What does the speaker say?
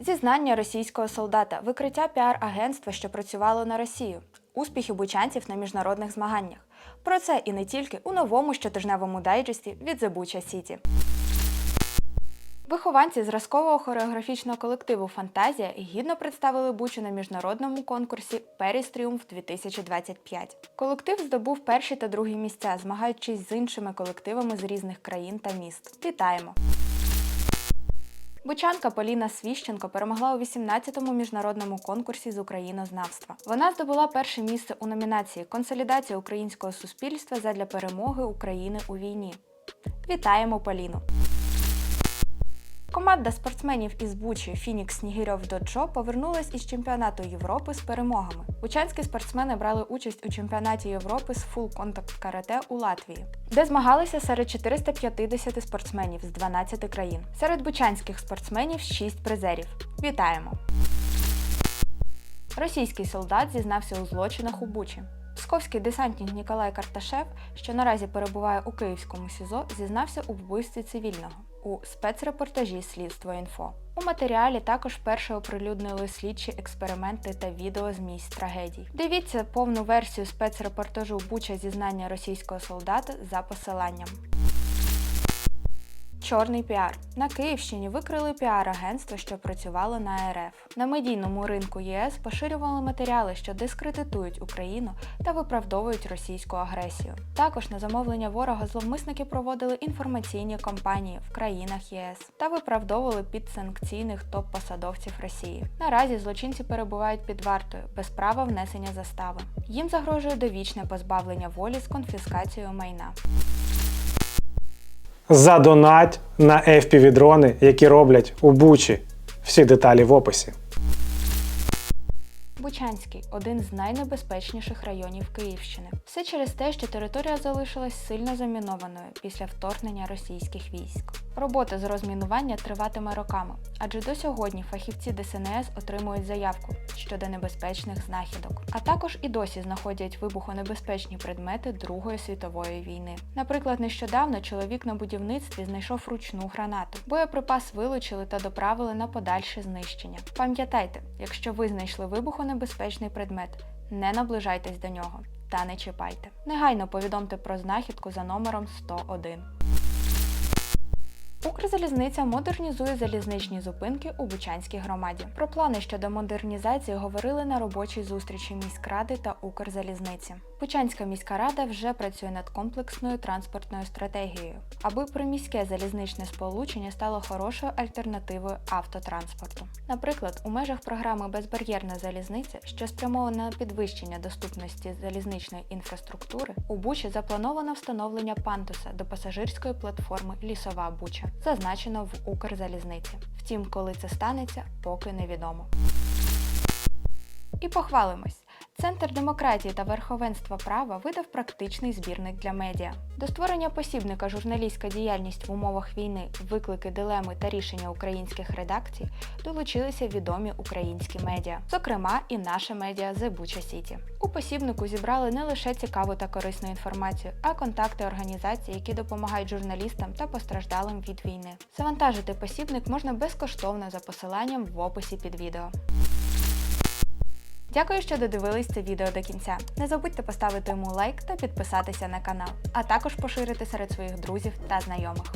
Зізнання російського солдата, викриття піар-агентства, що працювало на Росію, успіхи бучанців на міжнародних змаганнях. Про це і не тільки у новому щотижневому дайджесті від The City. Вихованці зразкового хореографічного колективу Фантазія гідно представили Бучу на міжнародному конкурсі Періс Тріумф 2025. Колектив здобув перші та другі місця, змагаючись з іншими колективами з різних країн та міст. Вітаємо! Бучанка Поліна Свіщенко перемогла у 18-му міжнародному конкурсі з українознавства. Вона здобула перше місце у номінації Консолідація українського суспільства задля перемоги України у війні. Вітаємо Поліну! Команда спортсменів із Бучі Фінікс Снігирьов Доджо повернулась із чемпіонату Європи з перемогами. Бучанські спортсмени брали участь у чемпіонаті Європи з фул контакт карате у Латвії, де змагалися серед 450 спортсменів з 12 країн. Серед бучанських спортсменів 6 призерів. Вітаємо! Російський солдат зізнався у злочинах у Бучі. Псковський десантник Ніколай Карташев, що наразі перебуває у Київському СІЗО, зізнався у вбивстві цивільного у спецрепортажі Слідство інфо. У матеріалі також перше оприлюднили слідчі експерименти та відео з місць трагедій. Дивіться повну версію спецрепортажу Буча зізнання російського солдата за посиланням. Чорний піар на Київщині викрили піар-агентство, що працювало на РФ. На медійному ринку ЄС поширювали матеріали, що дискредитують Україну та виправдовують російську агресію. Також на замовлення ворога зловмисники проводили інформаційні кампанії в країнах ЄС та виправдовували підсанкційних топ-посадовців Росії. Наразі злочинці перебувають під вартою без права внесення застави. Їм загрожує довічне позбавлення волі з конфіскацією майна. Задонать на FPV-дрони, які роблять у Бучі. Всі деталі в описі. Бучанський один з найнебезпечніших районів Київщини. Все через те, що територія залишилась сильно замінованою після вторгнення російських військ. Робота з розмінування триватиме роками, адже до сьогодні фахівці ДСНС отримують заявку щодо небезпечних знахідок, а також і досі знаходять вибухонебезпечні предмети Другої світової війни. Наприклад, нещодавно чоловік на будівництві знайшов ручну гранату. Боєприпас вилучили та доправили на подальше знищення. Пам'ятайте, якщо ви знайшли вибухонебезпечний предмет, не наближайтесь до нього та не чіпайте. Негайно повідомте про знахідку за номером 101. Укрзалізниця модернізує залізничні зупинки у Бучанській громаді. Про плани щодо модернізації говорили на робочій зустрічі міськради та Укрзалізниці. Бучанська міська рада вже працює над комплексною транспортною стратегією, аби приміське залізничне сполучення стало хорошою альтернативою автотранспорту. Наприклад, у межах програми Безбар'єрна залізниця, що спрямована на підвищення доступності залізничної інфраструктури, у Бучі заплановано встановлення пандуса до пасажирської платформи Лісова Буча, зазначено в Укрзалізниці. Втім, коли це станеться, поки невідомо. І похвалимось. Центр демократії та верховенства права видав практичний збірник для медіа. До створення посібника Журналістська діяльність в умовах війни, виклики, дилеми та рішення українських редакцій долучилися відомі українські медіа, зокрема і наше медіа Bucha City. У посібнику зібрали не лише цікаву та корисну інформацію, а контакти організацій, які допомагають журналістам та постраждалим від війни. Завантажити посібник можна безкоштовно за посиланням в описі під відео. Дякую, що додивились це відео до кінця. Не забудьте поставити йому лайк та підписатися на канал, а також поширити серед своїх друзів та знайомих.